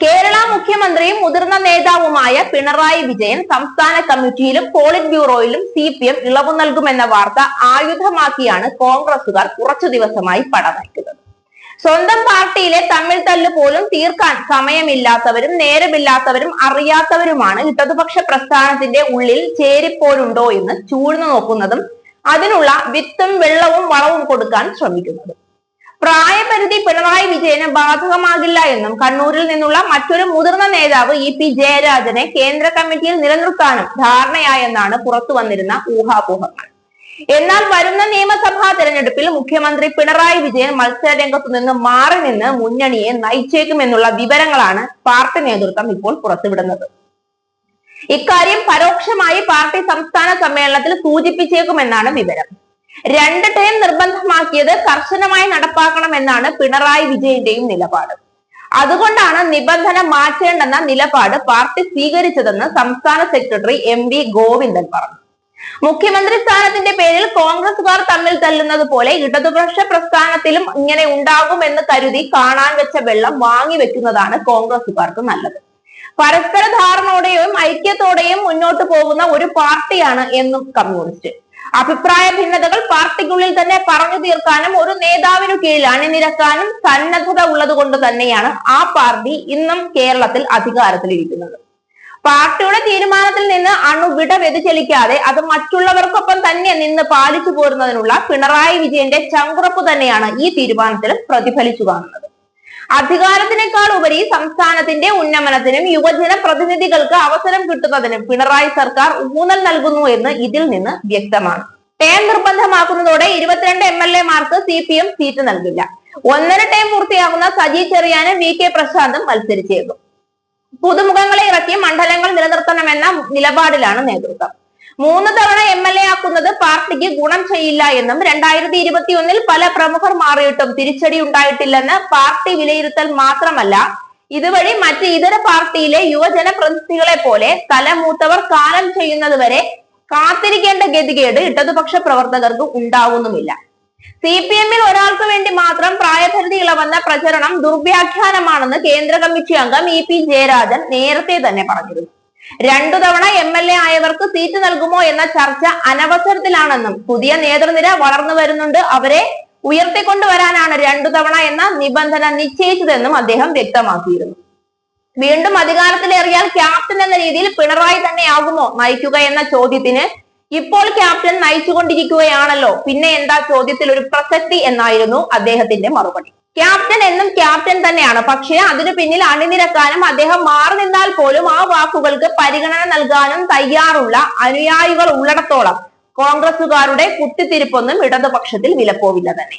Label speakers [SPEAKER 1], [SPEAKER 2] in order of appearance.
[SPEAKER 1] കേരള മുഖ്യമന്ത്രിയും മുതിർന്ന നേതാവുമായ പിണറായി വിജയൻ സംസ്ഥാന കമ്മിറ്റിയിലും പോളിറ്റ് ബ്യൂറോയിലും സി പി എം ഇളവ് നൽകുമെന്ന വാർത്ത ആയുധമാക്കിയാണ് കോൺഗ്രസുകാർ കുറച്ചു ദിവസമായി പടനയിക്കുന്നത് സ്വന്തം പാർട്ടിയിലെ തമ്മിൽ തല്ല് പോലും തീർക്കാൻ സമയമില്ലാത്തവരും നേരമില്ലാത്തവരും അറിയാത്തവരുമാണ് ഇടതുപക്ഷ പ്രസ്ഥാനത്തിന്റെ ഉള്ളിൽ ചേരിപ്പോരുണ്ടോ എന്ന് ചൂഴ്ന്നു നോക്കുന്നതും അതിനുള്ള വിത്തും വെള്ളവും വളവും കൊടുക്കാൻ ശ്രമിക്കുന്നതും. പ്രായപരിധി പിണറായി വിജയന് ബാധകമാകില്ല എന്നും കണ്ണൂരിൽ നിന്നുള്ള മറ്റൊരു മുതിർന്ന നേതാവ് ഇ പി ജയരാജനെ കേന്ദ്ര കമ്മിറ്റിയിൽ നിലനിർത്താനും ധാരണയായെന്നാണ് പുറത്തു വന്നിരുന്ന ഊഹാപോഹങ്ങൾ. എന്നാൽ വരുന്ന നിയമസഭാ തെരഞ്ഞെടുപ്പിൽ മുഖ്യമന്ത്രി പിണറായി വിജയൻ മത്സര രംഗത്തു നിന്ന് മാറി നിന്ന് മുന്നണിയെ നയിച്ചേക്കുമെന്നുള്ള വിവരങ്ങളാണ് പാർട്ടി നേതൃത്വം ഇപ്പോൾ പുറത്തുവിടുന്നത്. ഇക്കാര്യം പരോക്ഷമായി പാർട്ടി സംസ്ഥാന സമ്മേളനത്തിൽ സൂചിപ്പിച്ചേക്കുമെന്നാണ് വിവരം. രണ്ട് ടേം നിർബന്ധമാക്കിയത് കർശനമായി നടപ്പാക്കണമെന്നാണ് പിണറായി വിജയന്റെയും നിലപാട്. അതുകൊണ്ടാണ് നിബന്ധന മാറ്റേണ്ടെന്ന നിലപാട് പാർട്ടി സ്വീകരിച്ചതെന്ന് സംസ്ഥാന സെക്രട്ടറി എം വി ഗോവിന്ദൻ പറഞ്ഞു. മുഖ്യമന്ത്രി സ്ഥാനത്തിന്റെ പേരിൽ കോൺഗ്രസുകാർ തമ്മിൽ തല്ലുന്നത് പോലെ ഇടതുപക്ഷ പ്രസ്ഥാനത്തിലും ഇങ്ങനെ ഉണ്ടാകുമെന്ന് കരുതി കാണാൻ വെച്ച വെള്ളം വാങ്ങി വെക്കുന്നതാണ് കോൺഗ്രസുകാർക്ക് നല്ലത്. പരസ്പര ധാരണയോടെയും ഐക്യത്തോടെയും മുന്നോട്ട് പോകുന്ന ഒരു പാർട്ടിയാണ് എന്നും കമ്മ്യൂണിസ്റ്റ്. അഭിപ്രായ ഭിന്നതകൾ പാർട്ടിക്കുള്ളിൽ തന്നെ പറഞ്ഞു തീർക്കാനും ഒരു നേതാവിനു കീഴിൽ അണിനിരക്കാനും സന്നദ്ധത ഉള്ളത് കൊണ്ട് തന്നെയാണ് ആ പാർട്ടി ഇന്നും കേരളത്തിൽ അധികാരത്തിലിരിക്കുന്നത്. പാർട്ടിയുടെ തീരുമാനത്തിൽ നിന്ന് അണുവിട വ്യതിചലിക്കാതെ അത് മറ്റുള്ളവർക്കൊപ്പം തന്നെ നിന്ന് പാലിച്ചു പോരുന്നതിനുള്ള പിണറായി വിജയന്റെ ചങ്കുറപ്പ് തന്നെയാണ് ഈ തീരുമാനത്തിൽ പ്രതിഫലിച്ചു കാണുന്നത്. അധികാരത്തിനേക്കാൾ ഉപരി സംസ്ഥാനത്തിന്റെ ഉന്നമനത്തിനും യുവജന പ്രതിനിധികൾക്ക് അവസരം കിട്ടുന്നതിനും പിണറായി സർക്കാർ ഊന്നൽ നൽകുന്നു എന്ന് ഇതിൽ നിന്ന് വ്യക്തമാണ്. ടേം നിർബന്ധമാക്കുന്നതോടെ ഇരുപത്തിരണ്ട് എം എൽ എമാർക്ക് സി പി എം സീറ്റ് നൽകില്ല. ഒന്നര ടേം പൂർത്തിയാകുന്ന സജി ചെറിയാനും വി കെ പ്രശാന്തും മത്സരിച്ചേക്കും പുതുമുഖങ്ങളെ ഇറക്കി മണ്ഡലങ്ങൾ നിലനിർത്തണമെന്ന നിലപാടിലാണ് നേതൃത്വം. മൂന്ന് തവണ എം എൽ എ ആക്കുന്നത് പാർട്ടിക്ക് ഗുണം ചെയ്യില്ല എന്നും രണ്ടായിരത്തി ഇരുപത്തി ഒന്നിൽ പല പ്രമുഖർ മാറിയിട്ടും തിരിച്ചടി ഉണ്ടായിട്ടില്ലെന്ന് പാർട്ടി വിലയിരുത്തൽ മാത്രമല്ല ഇതുവഴി മറ്റ് ഇതര പാർട്ടിയിലെ യുവജന പ്രതിനിധികളെ പോലെ തലമൂത്തവർ കാലം ചെയ്യുന്നത് വരെ കാത്തിരിക്കേണ്ട ഗതികേട് ഇടതുപക്ഷ പ്രവർത്തകർക്ക് ഉണ്ടാവുന്നുമില്ല. സി പി എമ്മിൽ ഒരാൾക്ക് വേണ്ടി മാത്രം പ്രായപരിധി ഇളവെന്ന പ്രചരണം ദുർവ്യാഖ്യാനമാണെന്ന് കേന്ദ്ര കമ്മിറ്റി അംഗം ഇ പി ജയരാജൻ നേരത്തെ തന്നെ പറഞ്ഞിരുന്നു. രണ്ടു തവണ എം എൽ എ ആയവർക്ക് സീറ്റ് നൽകുമോ എന്ന ചർച്ച അനവസരത്തിലാണെന്നും പുതിയ നേതൃനിര വളർന്നു വരുന്നുണ്ട്. അവരെ ഉയർത്തിക്കൊണ്ടുവരാനാണ് രണ്ടു തവണ എന്ന നിബന്ധന നിശ്ചയിച്ചതെന്നും അദ്ദേഹം വ്യക്തമാക്കിയിരുന്നു. വീണ്ടും അധികാരത്തിലേറിയാൽ ക്യാപ്റ്റൻ എന്ന രീതിയിൽ പിണറായി തന്നെയാകുമോ നയിക്കുക എന്ന ചോദ്യത്തിന് ഇപ്പോൾ ക്യാപ്റ്റൻ നയിച്ചുകൊണ്ടിരിക്കുകയാണല്ലോ. പിന്നെ എന്താ ചോദ്യത്തിൽ ഒരു പ്രസക്തി എന്നായിരുന്നു അദ്ദേഹത്തിന്റെ മറുപടി. ക്യാപ്റ്റൻ എന്നും ക്യാപ്റ്റൻ തന്നെയാണ്. പക്ഷേ അതിനു പിന്നിൽ അണിനിരക്കാനും അദ്ദേഹം മാറി നിന്നാൽ പോലും ആ വാക്കുകൾക്ക് പരിഗണന നൽകാനും തയ്യാറുള്ള അനുയായികൾ ഉള്ളിടത്തോളം കോൺഗ്രസുകാരുടെ കുത്തിത്തിരിപ്പൊന്നും ഇടതുപക്ഷത്തിൽ വിലപ്പോവില്ല തന്നെ.